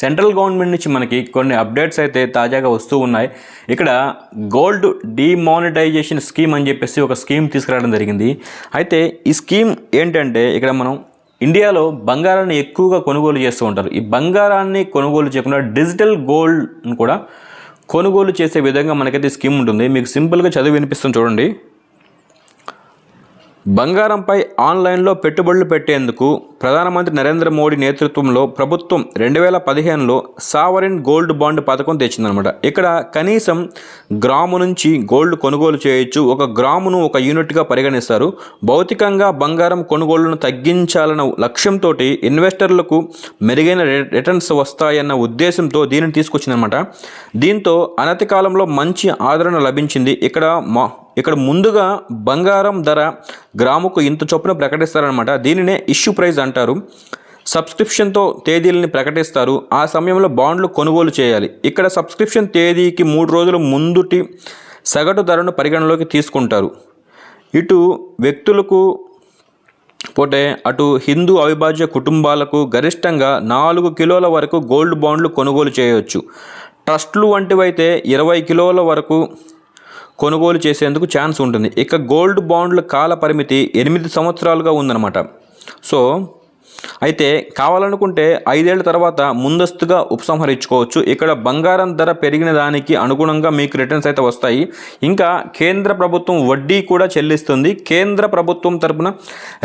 Central government నుంచి మనకి కొన్ని అప్డేట్స్ అయితే తాజాగా వస్తూ ఉన్నాయి. ఇక్కడ గోల్డ్ డిమానిటైజేషన్ స్కీమ్ అని చెప్పేసి ఒక స్కీమ్ తీసుకురావడం జరిగింది. అయితే ఈ స్కీమ్ ఏంటంటే ఇక్కడ మనం ఇండియాలో బంగారాన్ని ఎక్కువగా కొనుగోలు చేస్తూ ఉంటారు. ఈ బంగారాన్ని కొనుగోలు చేయకుండా డిజిటల్ గోల్డ్ కూడా కొనుగోలు చేసే విధంగా మనకైతే స్కీమ్ ఉంటుంది. మీకు సింపుల్గా చదివి వినిపిస్తుంది చూడండి. బంగారంపై ఆన్లైన్లో పెట్టుబడులు పెట్టేందుకు ప్రధానమంత్రి నరేంద్ర మోడీ నేతృత్వంలో ప్రభుత్వం రెండు వేల పదిహేనులో సావరిన్ గోల్డ్ బాండ్ పథకం తెచ్చిందనమాట ఇక్కడ కనీసం గ్రాము నుంచి గోల్డ్ కొనుగోలు చేయొచ్చు. ఒక గ్రామును ఒక యూనిట్గా పరిగణిస్తారు. భౌతికంగా బంగారం కొనుగోళ్ళను తగ్గించాలన్న లక్ష్యంతో ఇన్వెస్టర్లకు మెరుగైన రిటర్న్స్ వస్తాయన్న ఉద్దేశంతో దీనిని తీసుకొచ్చిందనమాట దీంతో అనతి కాలంలో మంచి ఆదరణ లభించింది. ఇక్కడ మా ఇక్కడ ముందుగా బంగారం ధర గ్రాముకు ఇంత చొప్పున ప్రకటిస్తారనమాట దీనినే ఇష్యూ ప్రైజ్ అంటారు. సబ్స్క్రిప్షన్తో తేదీలని ప్రకటిస్తారు. ఆ సమయంలో బాండ్లు కొనుగోలు చేయాలి. ఇక్కడ సబ్స్క్రిప్షన్ తేదీకి మూడు రోజుల ముందుటి సగటు ధరను పరిగణలోకి తీసుకుంటారు. ఇటు వ్యక్తులకు పోతే అటు హిందూ అవిభాజ్య కుటుంబాలకు గరిష్టంగా నాలుగు కిలోల వరకు గోల్డ్ బాండ్లు కొనుగోలు చేయవచ్చు. ట్రస్ట్లు వంటివైతే ఇరవై కిలోల వరకు కొనుగోలు చేసేందుకు ఛాన్స్ ఉంటుంది. ఇక గోల్డ్ బాండ్ల కాల పరిమితి ఎనిమిది సంవత్సరాలుగా ఉందన్నమాట. సో అయితే కావాలనుకుంటే ఐదేళ్ళ తర్వాత ముందస్తుగా ఉపసంహరించుకోవచ్చు. ఇక్కడ బంగారం ధర పెరిగిన దానికి అనుగుణంగా మీకు రిటర్న్స్ అయితే వస్తాయి. ఇంకా కేంద్ర ప్రభుత్వం వడ్డీ కూడా చెల్లిస్తుంది. కేంద్ర ప్రభుత్వం తరపున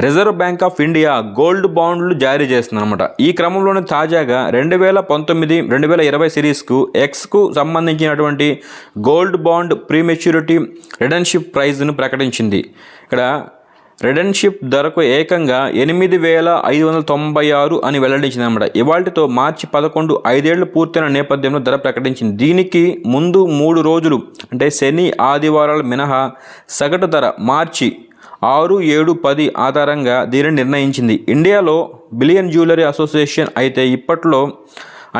Reserve Bank of India gold బాండ్లు జారీ చేస్తుంది అనమాట ఈ క్రమంలోనే తాజాగా రెండు వేల పంతొమ్మిది రెండు వేల ఇరవై సిరీస్కు ఎక్స్కు సంబంధించినటువంటి గోల్డ్ బాండ్ ప్రీమెచ్యూరిటీ రిటర్న్షిప్ ప్రైజ్ను ప్రకటించింది. ఇక్కడ రిడన్షిప్ ధరకు ఏకంగా ఎనిమిది వేల ఐదు వందల తొంభై ఆరు అని వెల్లడించింది అనమాట ఇవాళతో మార్చి పదకొండు ఐదేళ్ళు పూర్తయిన నేపథ్యంలో ధర ప్రకటించింది. దీనికి ముందు మూడు రోజులు అంటే శని ఆదివారాలు మినహా సగటు ధర మార్చి ఆరు ఏడు పది ఆధారంగా దీనిని నిర్ణయించింది. ఇండియాలో బిలియన్ జ్యువెలరీ అసోసియేషన్ అయితే ఇప్పట్లో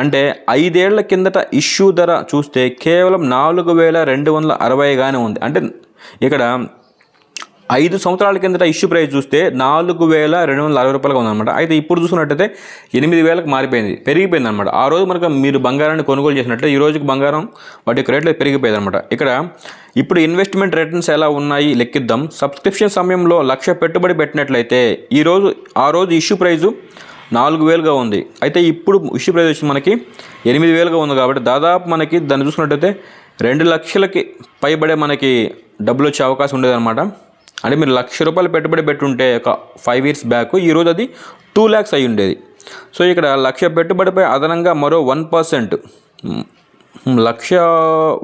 అంటే ఐదేళ్ళ కిందట ఇష్యూ ధర చూస్తే కేవలం నాలుగు వేల రెండు వందల అరవైగానే ఉంది. అంటే ఇక్కడ ఐదు సంవత్సరాల కిందట ఇష్యూ ప్రైస్ చూస్తే నాలుగు వేల రెండు వందల అరవై రూపాయలుగా ఉందన్నమాట. అయితే ఇప్పుడు చూసుకున్నట్టయితే ఎనిమిది వేలకు మారిపోయింది పెరిగిపోయింది అనమాట ఆ రోజు మనకు మీరు బంగారాన్ని కొనుగోలు చేసినట్లయితే ఈ రోజుకి బంగారం వాటి యొక్క రేట్లు పెరిగిపోయింది అనమాట ఇక్కడ ఇప్పుడు ఇన్వెస్ట్మెంట్ రిటర్న్స్ ఎలా ఉన్నాయి లెక్కిద్దాం. సబ్స్క్రిప్షన్ సమయంలో లక్ష పెట్టుబడి పెట్టినట్లయితే ఈ రోజు ఆ రోజు ఇష్యూ ప్రైజు నాలుగు వేలుగా ఉంది. అయితే ఇప్పుడు ఇష్యూ ప్రైస్ వచ్చి మనకి ఎనిమిది వేలుగా ఉంది కాబట్టి దాదాపు మనకి దాన్ని చూసుకున్నట్టయితే రెండు లక్షలకి పైబడే మనకి డబ్బులు వచ్చే అవకాశం ఉండేదన్నమాట. అంటే మీరు లక్ష రూపాయలు పెట్టుబడి పెట్టుంటే ఒక ఫైవ్ ఇయర్స్ బ్యాక్ ఈరోజు అది టూ ల్యాక్స్ అయి ఉండేది. సో ఇక్కడ లక్ష పెట్టుబడిపై అదనంగా మరో one percent lakh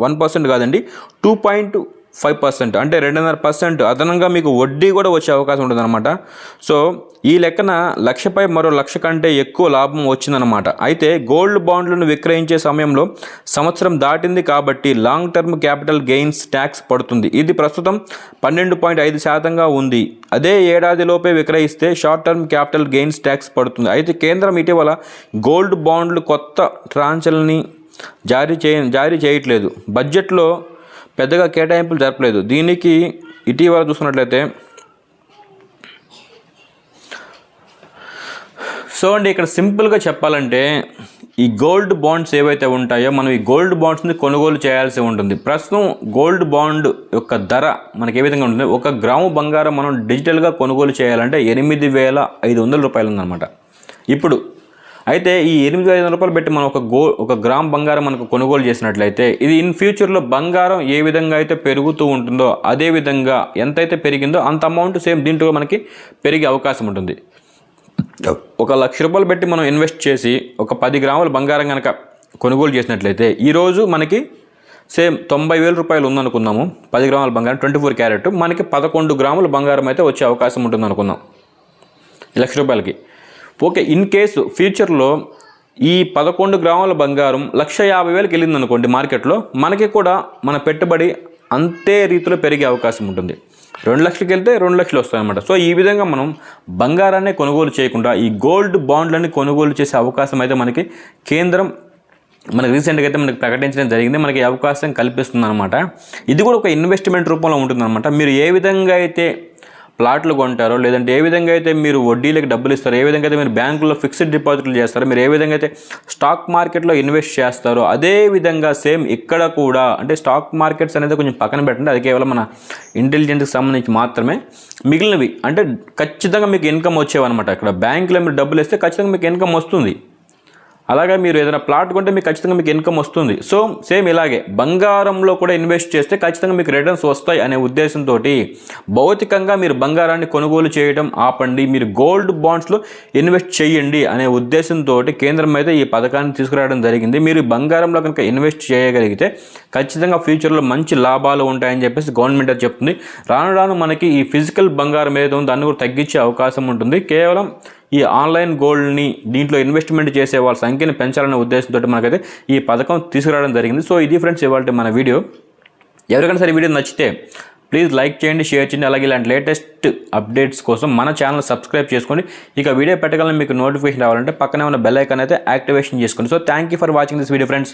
one percent కాదండి టూ పాయింట్ ఫైవ్ పర్సెంట్ అంటే రెండున్నర పర్సెంట్ అదనంగా మీకు వడ్డీ కూడా వచ్చే అవకాశం ఉంటుందన్నమాట. సో ఈ లెక్కన లక్షపై మరో లక్ష కంటే ఎక్కువ లాభం వచ్చిందనమాట అయితే గోల్డ్ బాండ్లను విక్రయించే సమయంలో సంవత్సరం దాటింది కాబట్టి long term capital gains tax పడుతుంది. ఇది ప్రస్తుతం పన్నెండు పాయింట్ ఐదు శాతంగా ఉంది. అదే ఏడాదిలోపే విక్రయిస్తే short term capital gains tax పడుతుంది. అయితే కేంద్రం ఇటీవల గోల్డ్ బాండ్లు కొత్త ట్రాన్చల్ని జారీ చేయ జారీ చేయట్లేదు. బడ్జెట్లో పెద్దగా కేటాయింపులు జరపలేదు. దీనికి ఇటీవల చూసుకున్నట్లయితే సో అండి ఇక్కడ సింపుల్గా చెప్పాలంటే ఈ గోల్డ్ బాండ్స్ ఏవైతే ఉంటాయో మనం ఈ గోల్డ్ బాండ్స్ని కొనుగోలు చేయాల్సి ఉంటుంది. ప్రస్తుతం గోల్డ్ బాండ్ యొక్క ధర మనకి ఏ విధంగా ఉంటుంది? ఒక గ్రాము బంగారం మనం డిజిటల్గా కొనుగోలు చేయాలంటే ఎనిమిది వేల ఐదు వందల రూపాయలు ఉందన్నమాట. ఇప్పుడు అయితే ఈ ఎనిమిది వేల ఐదు వందల రూపాయలు పెట్టి మనం ఒక గో ఒక గ్రామ్ బంగారం మనకు కొనుగోలు చేసినట్లయితే ఇది ఇన్ ఫ్యూచర్లో బంగారం ఏ విధంగా అయితే పెరుగుతూ ఉంటుందో అదే విధంగా ఎంతైతే పెరిగిందో అంత అమౌంట్ సేమ్ దీంట్లో మనకి పెరిగే అవకాశం ఉంటుంది. ఒక లక్ష రూపాయలు పెట్టి మనం ఇన్వెస్ట్ చేసి ఒక పది గ్రాముల బంగారం కనుక కొనుగోలు చేసినట్లయితే ఈరోజు మనకి సేమ్ తొంభై వేల రూపాయలు ఉందనుకుందాము. పది గ్రాముల బంగారం ట్వంటీ ఫోర్ క్యారెట్ మనకి పదకొండు గ్రాముల బంగారం అయితే వచ్చే అవకాశం ఉంటుంది అనుకుందాం లక్ష రూపాయలకి. ఓకే ఇన్ కేసు ఫ్యూచర్లో ఈ పదకొండు గ్రాముల బంగారం లక్ష యాభై వేలకు వెళ్ళింది అనుకోండి మార్కెట్లో మనకి కూడా మన పెట్టుబడి అంతే రీతిలో పెరిగే అవకాశం ఉంటుంది. రెండు లక్షలకి వెళ్తే రెండు లక్షలు వస్తాయన్నమాట. సో ఈ విధంగా మనం బంగారాన్ని కొనుగోలు చేయకుండా ఈ గోల్డ్ బాండ్లని కొనుగోలు చేసే అవకాశం అయితే మనకి కేంద్రం మనకి రీసెంట్గా అయితే మనకి ప్రకటించడం జరిగింది. మనకి అవకాశం కల్పిస్తుంది అనమాట ఇది కూడా ఒక ఇన్వెస్ట్మెంట్ రూపంలో ఉంటుందన్నమాట. మీరు ఏ విధంగా అయితే ప్లాట్లు కొంటారో లేదంటే ఏ విధంగా అయితే మీరు వడ్డీలకు డబ్బులు ఇస్తారో ఏ విధంగా అయితే మీరు బ్యాంకులో ఫిక్స్డ్ డిపాజిట్లు చేస్తారో మీరు ఏ విధంగా అయితే స్టాక్ మార్కెట్లో ఇన్వెస్ట్ చేస్తారో అదే విధంగా సేమ్ ఇక్కడ కూడా అంటే స్టాక్ మార్కెట్స్ అనేది కొంచెం పక్కన పెట్టండి. అది కేవలం మన ఇంటెలిజెన్స్కి సంబంధించి మాత్రమే. మిగిలినవి అంటే ఖచ్చితంగా మీకు ఇన్కమ్ వచ్చేవన్నమాట. ఇక్కడ బ్యాంకులో మీరు డబ్బులు ఇస్తే ఖచ్చితంగా మీకు ఇన్కమ్ వస్తుంది. అలాగే మీరు ఏదైనా ప్లాట్ కొంటే మీకు ఖచ్చితంగా మీకు ఇన్కమ్ వస్తుంది. సో సేమ్ ఇలాగే బంగారంలో కూడా ఇన్వెస్ట్ చేస్తే ఖచ్చితంగా మీకు రిటర్న్స్ వస్తాయి అనే ఉద్దేశంతో భౌతికంగా మీరు బంగారాన్ని కొనుగోలు చేయడం ఆపండి మీరు గోల్డ్ బాండ్స్లో ఇన్వెస్ట్ చేయండి అనే ఉద్దేశంతో కేంద్రం అయితే ఈ పథకాన్ని తీసుకురావడం జరిగింది. మీరు బంగారంలో కనుక ఇన్వెస్ట్ చేయగలిగితే ఖచ్చితంగా ఫ్యూచర్లో మంచి లాభాలు ఉంటాయని చెప్పేసి గవర్నమెంట్ చెప్తుంది. రాను రాను మనకి ఈ ఫిజికల్ బంగారం ఏదో దాన్ని కూడా తగ్గించే అవకాశం ఉంటుంది. కేవలం ఈ ఆన్లైన్ గోల్డ్ని దీంట్లో ఇన్వెస్ట్మెంట్ చేసే వాళ్ళ సంఖ్యను పెంచాలనే ఉద్దేశంతో మనకైతే ఈ పథకం తీసుకురావడం జరిగింది. సో ఇది ఫ్రెండ్స్ ఇవాళ మన వీడియో. ఎవరికైనా సరే వీడియో నచ్చితే ప్లీజ్ లైక్ చేయండి షేర్ చేయండి. అలాగే ఇలాంటి లేటెస్ట్ అప్డేట్స్ కోసం మన ఛానల్ సబ్స్క్రైబ్ చేసుకోండి. ఇక వీడియో పెట్టగలను మీకు నోటిఫికేషన్ రావాలంటే పక్కనే ఉన్న బెల్ ఐకాన్ అయితే యాక్టివేషన్ చేసుకోండి. So thank you for watching this video friends.